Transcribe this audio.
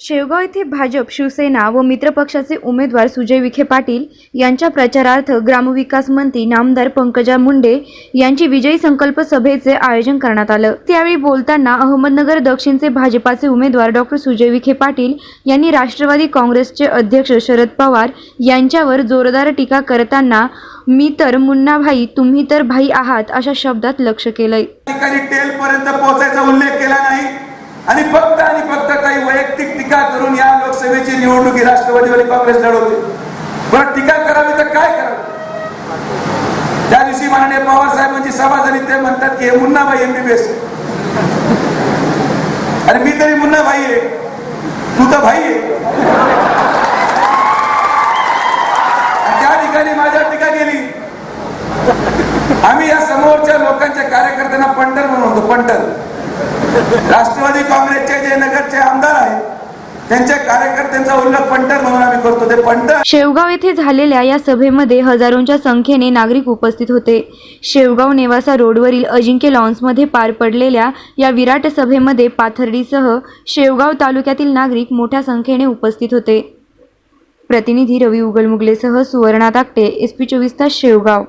शेवगाव येथे भाजप शिवसेना व मित्रपक्षाचे उमेदवार सुजय विखे पाटील यांच्या प्रचारार्थ ग्रामविकास मंत्री नामदार पंकजा मुंडे यांची विजयी संकल्प सभेचे आयोजन करण्यात आलं. त्यावेळी बोलताना अहमदनगर दक्षिणचे भाजपाचे उमेदवार डॉक्टर सुजय विखे पाटील यांनी राष्ट्रवादी काँग्रेसचे अध्यक्ष शरद पवार यांच्यावर जोरदार टीका करताना मी तर मुन्नाभाई तुम्ही तर भाई आहात अशा शब्दात लक्ष केलंय. टीका करून या लोकसभेची निवडणुकी राष्ट्रवादी आणि काँग्रेस लढवते बरं टीका करावी तर काय करावी? त्या दिवशी माननीय पवार साहेबांची सभा झाली ते म्हणतात की हे मुन्नाबाई एमबीबीएस अरे मी तरी मुन्नाबाई आहे. तू तर भाई आहे. त्या ठिकाणी माझ्या टीका गेली आम्ही या समोरच्या लोकांच्या कार्यकर्त्यांना पंटर म्हणून होतो पंटर. राष्ट्रवादी काँग्रेसचे जे नगरचे आमदार आहेत त्यांच्या कार्यकर्त्यांचा उल्लेख पंटर म्हणून आम्ही करतो. ते पंटर शेवगाव येथे झालेल्या या सभेमध्ये हजारोंच्या संख्येने नागरिक उपस्थित होते. शेवगाव नेवासा रोडवरील अजिंक्य लॉन्समध्ये पार पडलेल्या या विराट सभेमध्ये पाथर्डीसह शेवगाव तालुक्यातील नागरिक मोठ्या संख्येने उपस्थित होते. प्रतिनिधी रवी उगलमुगलेसह सुवर्णा ताकटे एस पी चोवीस तास शेवगाव.